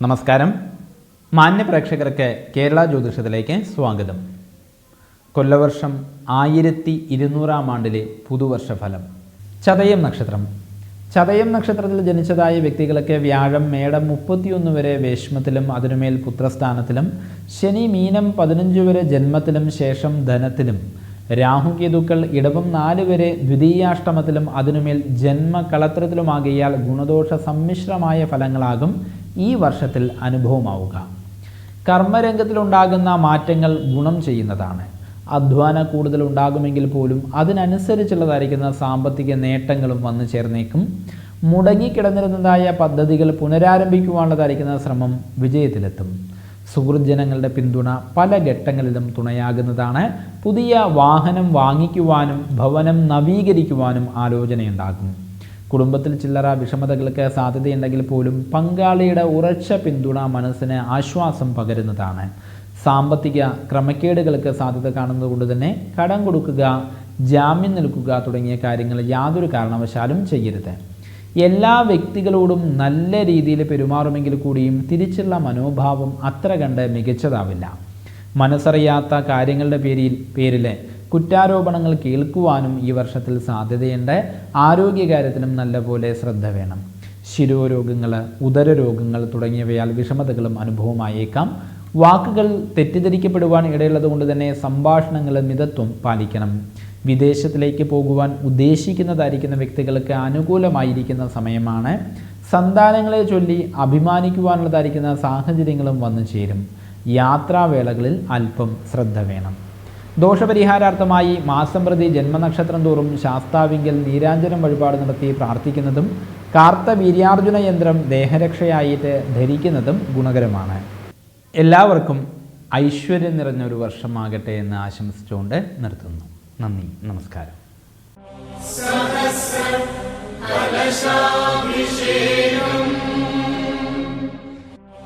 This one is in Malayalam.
നമസ്കാരം. മാന്യ പ്രേക്ഷകർക്ക് കേരള ജ്യോതിഷത്തിലേക്ക് സ്വാഗതം. കൊല്ലവർഷം ആയിരത്തി ഇരുന്നൂറാം ആണ്ടിലെ പുതുവർഷ ഫലം ചതയം നക്ഷത്രം. ചതയം നക്ഷത്രത്തിൽ ജനിച്ചതായ വ്യക്തികളൊക്കെ വ്യാഴം മേടം മുപ്പത്തിയൊന്ന് വരെ വേഷ്മത്തിലും അതിനുമേൽ പുത്രസ്ഥാനത്തിലും ശനി മീനം പതിനഞ്ച് വരെ ജന്മത്തിലും ശേഷം ധനത്തിലും രാഹുകേതുക്കൾ ഇടവം നാല് വരെ ദ്വിതീയാഷ്ടമത്തിലും അതിനുമേൽ ജന്മകളത്രത്തിലുമാകിയാൽ ഗുണദോഷ സമ്മിശ്രമായ ഫലങ്ങളാകും ഈ വർഷത്തിൽ അനുഭവമാവുക. കർമ്മരംഗത്തിലുണ്ടാകുന്ന മാറ്റങ്ങൾ ഗുണം ചെയ്യുന്നതാണ്. അധ്വാന കൂടുതൽ ഉണ്ടാകുമെങ്കിൽ പോലും അതിനനുസരിച്ചുള്ളതായിരിക്കുന്ന സാമ്പത്തിക നേട്ടങ്ങളും വന്നു ചേർന്നേക്കും. മുടങ്ങിക്കിടന്നിരുന്നതായ പദ്ധതികൾ പുനരാരംഭിക്കുവാനുള്ളതായിരിക്കുന്ന ശ്രമം വിജയത്തിലെത്തും. സുഹൃജനങ്ങളുടെ പിന്തുണ പല ഘട്ടങ്ങളിലും തുണയാകുന്നതാണ്. പുതിയ വാഹനം വാങ്ങിക്കുവാനും ഭവനം നവീകരിക്കുവാനും ആലോചനയുണ്ടാകും. കുടുംബത്തിൽ ചില്ലറ വിഷമതകൾക്ക് സാധ്യതയുണ്ടെങ്കിൽ പോലും പങ്കാളിയുടെ ഉറച്ച പിന്തുണ മനസ്സിന് ആശ്വാസം പകരുന്നതാണ്. സാമ്പത്തിക ക്രമക്കേടുകൾക്ക് സാധ്യത കാണുന്നതുകൊണ്ട് തന്നെ കടം കൊടുക്കുക ജാമ്യം നിൽക്കുക തുടങ്ങിയ കാര്യങ്ങൾ യാതൊരു കാരണവശാലും ചെയ്യരുത്. എല്ലാ വ്യക്തികളോടും നല്ല രീതിയിൽ പെരുമാറുമെങ്കിൽ കൂടിയും തിരിച്ചുള്ള മനോഭാവം അത്ര കണ്ട് മികച്ചതാവില്ല. മനസ്സറിയാത്ത കാര്യങ്ങളുടെ പേരിൽ പേരിൽ കുറ്റാരോപണങ്ങൾ കേൾക്കുവാനും ഈ വർഷത്തിൽ സാധ്യതയുണ്ട്. ആരോഗ്യകാര്യത്തിനും നല്ലപോലെ ശ്രദ്ധ വേണം. ശിരോരോഗങ്ങൾ ഉദരരോഗങ്ങൾ തുടങ്ങിയവയാൽ വിഷമതകളും അനുഭവമായേക്കാം. വാക്കുകൾ തെറ്റിദ്ധരിക്കപ്പെടുവാൻ ഇടയുള്ളത് കൊണ്ട് തന്നെ സംഭാഷണങ്ങൾ മിതത്വം പാലിക്കണം. വിദേശത്തിലേക്ക് പോകുവാൻ ഉദ്ദേശിക്കുന്നതായിരിക്കുന്ന വ്യക്തികൾക്ക് അനുകൂലമായിരിക്കുന്ന സമയമാണ്. സന്താനങ്ങളെ ചൊല്ലി അഭിമാനിക്കുവാനുള്ളതായിരിക്കുന്ന സാഹചര്യങ്ങളും വന്നു ചേരും. യാത്രാവേളകളിൽ അല്പം ശ്രദ്ധ വേണം. ദോഷപരിഹാരാർത്ഥമായി മാസം പ്രതി ജന്മനക്ഷത്രം തോറും ശാസ്താവിങ്കൽ നീരാഞ്ജനം വഴിപാട് നടത്തി പ്രാർത്ഥിക്കുന്നതും കാർത്ത വീര്യാർജുന യന്ത്രം ദേഹരക്ഷയായിട്ട് ധരിക്കുന്നതും ഗുണകരമാണ്. എല്ലാവർക്കും ഐശ്വര്യം നിറഞ്ഞ ഒരു വർഷമാകട്ടെ എന്ന് ആശംസിച്ചുകൊണ്ട് നിർത്തുന്നു. നന്ദി നമസ്കാരം. കലശാഭിഷേകം